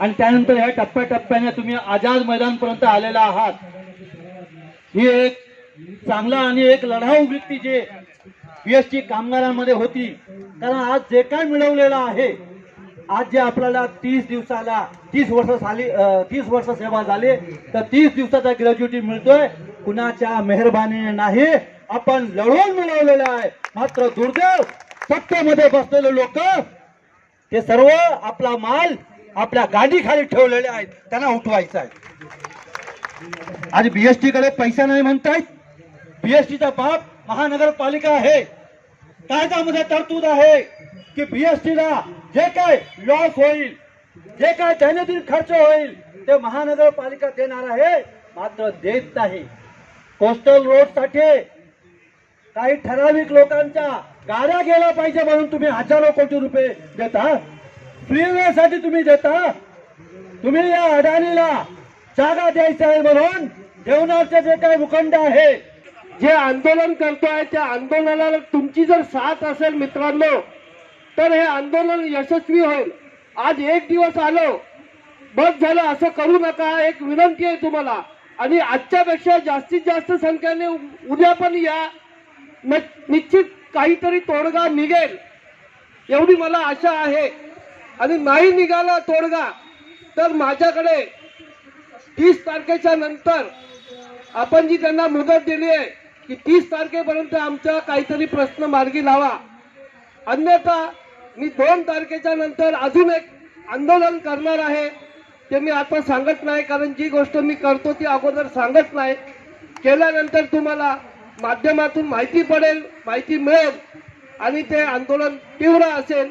आणि त्यानंतर ह्या टप्प्याटप्प्याने तुम्ही आझाद मैदानपर्यंत आलेला आहात. ही एक चांगला आणि एक लढाऊ वृत्ती जे पीएसटी कामगारांमध्ये होती. कारण आज जे काय मिळवलेलं आहे आज जे आपल्याला तीस दिवसाला तीस वर्ष झाली तीस वर्ष सेवा झाली तर तीस दिवसाचा ग्रॅज्युटी मिळतोय. कुणाच्या मेहरबानीने नाही. आपण लढवून मिळवलेलं आहे. मात्र दुर्दैव सत्तेमध्ये बसलेले लोक ते सर्व आपला माल आपल्या गांडीखाली ठेवलेले आहेत. त्यांना उठवायचं आहे. आणि बीएसटी कडे पैसा नाही म्हणतायत बीएसटीचा बाप महानगरपालिका आहे. कायद्यामध्ये तरतूद आहे की बीएसटीला जे काय लॉस होईल जे काय दैनंदिन खर्च होईल ते महानगरपालिका देणार आहे. मात्र देत नाही. कोस्टल रोडसाठी काही ठराविक लोकांच्या गाड्या गेल्या पाहिजे म्हणून तुम्ही हजारो कोटी रुपये देता. फ्रीवेसाठी तुम्ही देता. तुम्ही या अडाणीला जागा द्यायचा आहे म्हणून जेवणाचे जे काही भूखंड आहे जे आंदोलन करतोय त्या आंदोलनाला तुमची जर साथ असेल मित्रांनो तर हे आंदोलन यशस्वी होईल. आज एक दिवस आलो. बस झालं असं करू नका. एक विनंती आहे तुम्हाला. आणि आजच्यापेक्षा जास्तीत जास्त संख्येने उद्या पण या. न- निश्चित काहीतरी तोडगा निघेल. एवढी मला आशा आहे. आणि नाही निघाला तोडगा तर माझ्याकडे तीस तारखेच्या नंतर आपण जी त्यांना मुदत दिली आहे की तीस तारखेपर्यंत आमचा काहीतरी प्रश्न मार्गी लावा. अन्यथा मी दोन तारखेच्या नंतर अजून एक आंदोलन करणार आहे ते मी आता सांगत नाही कारण जी गोष्ट मी करतो ती अगोदर सांगत नाही. केल्यानंतर तुम्हाला माध्यमातून माहिती पडेल माहिती मिळेल आणि ते आंदोलन तीव्र असेल.